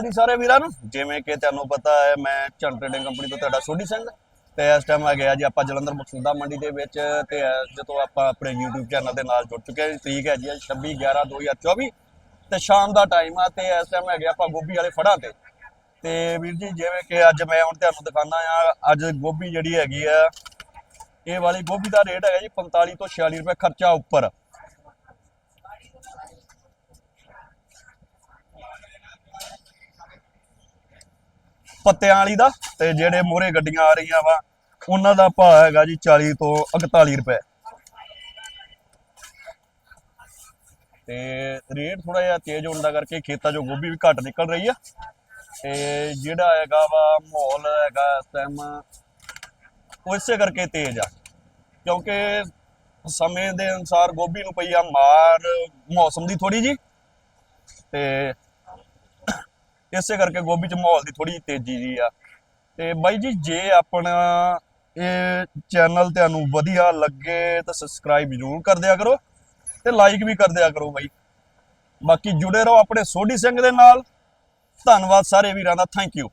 ਜੀ ਸਾਰੇ ਵੀਰਾਂ ਨੂੰ। ਜਿਵੇਂ ਕਿ ਤੁਹਾਨੂੰ ਪਤਾ ਹੈ, ਮੈਂ ਚੰਨ ਟ੍ਰੇਡਿੰਗ ਕੰਪਨੀ ਤੋਂ ਤੁਹਾਡਾ ਸੋਢੀ ਸਿੰਘ ਤੇ ਇਸ ਟਾਈਮ ਆ ਗਿਆ ਜੀ ਆਪਾਂ ਜਲੰਧਰ ਮਕਸੂਦਾ ਮੰਡੀ ਦੇ ਵਿੱਚ ਤੇ ਜਦੋਂ ਆਪਾਂ ਆਪਣੇ YouTube ਚੈਨਲ ਦੇ ਨਾਲ ਜੁੜ ਚੁੱਕੇ ਹਾਂ, ਤਰੀਕ ਹੈ ਜੀ 26 11 2024 ਤੇ ਸ਼ਾਮ ਦਾ ਟਾਈਮ ਆ ਤੇ ਇਸ ਟਾਈਮ ਹੈਗੇ ਆਪਾਂ ਗੋਭੀ ਵਾਲੇ ਫੜਾਂ ਤੇ। ਤੇ ਵੀਰ ਜੀ, ਜਿਵੇਂ ਕਿ ਅੱਜ ਮੈਂ ਹੁਣ ਤੁਹਾਨੂੰ ਦਿਖਾਣਾ ਆ, ਅੱਜ ਗੋਭੀ ਜਿਹੜੀ ਹੈਗੀ ਆ, ਇਹ ਵਾਲੀ ਗੋਭੀ ਦਾ ਰੇਟ ਹੈਗਾ ਜੀ 45 ਤੋਂ 46 ਰੁਪਏ ਖਰਚਾ ਉੱਪਰ। ਪੱਤਿਆਂ ਵਾਲੀ ਦਾ ਤੇ ਜਿਹੜੇ ਮੋਹਰੇ ਗੱਡੀਆਂ ਆ ਰਹੀਆਂ ਵਾ, ਉਹਨਾਂ ਦਾ ਭਾਅ ਹੈਗਾ ਜੀ 40 ਤੋਂ 41 ਰੁਪਏ। ਤੇ ਰੇਟ ਥੋੜਾ ਜਿਹਾ ਤੇਜ਼ ਹੋਣ ਦਾ ਕਰਕੇ ਖੇਤਾਂ 'ਚੋਂ ਗੋਭੀ ਵੀ ਘੱਟ ਨਿਕਲ ਰਹੀ ਆ। ਤੇ ਜਿਹੜਾ ਹੈਗਾ ਵਾ ਮਾਹੌਲ ਹੈਗਾ ਇਸ ਟਾਈਮ ਉਹ ਇਸੇ ਕਰਕੇ ਤੇਜ਼ ਆ, ਕਿਉਂਕਿ ਸਮੇਂ ਦੇ ਅਨੁਸਾਰ ਗੋਭੀ ਨੂੰ ਪਈ ਆ ਮਾਰ ਮੌਸਮ ਦੀ ਥੋੜੀ ਜੀ ਤੇ ਇਸੇ ਕਰਕੇ ਗੋਭੀ ਚ ਮਾਹੌਲ ਦੀ ਥੋੜੀ ਤੇਜ਼ੀ ਜੀ ਆ। ਤੇ ਬਾਈ ਜੀ, ਜੇ ਆਪਣਾ ਇਹ ਚੈਨਲ ਤੁਹਾਨੂੰ ਵਧੀਆ ਲੱਗੇ ਤਾਂ ਸਬਸਕ੍ਰਾਈਬ ਜ਼ਰੂਰ ਕਰ ਦਿਆ ਕਰੋ ਤੇ ਲਾਈਕ ਵੀ ਕਰ ਦਿਆ ਕਰੋ ਬਾਈ। ਬਾਕੀ ਜੁੜੇ ਰਹੋ ਆਪਣੇ ਸੋਢੀ ਸਿੰਘ ਦੇ ਨਾਲ। ਧੰਨਵਾਦ ਸਾਰੇ ਵੀਰਾਂ ਦਾ। Thank you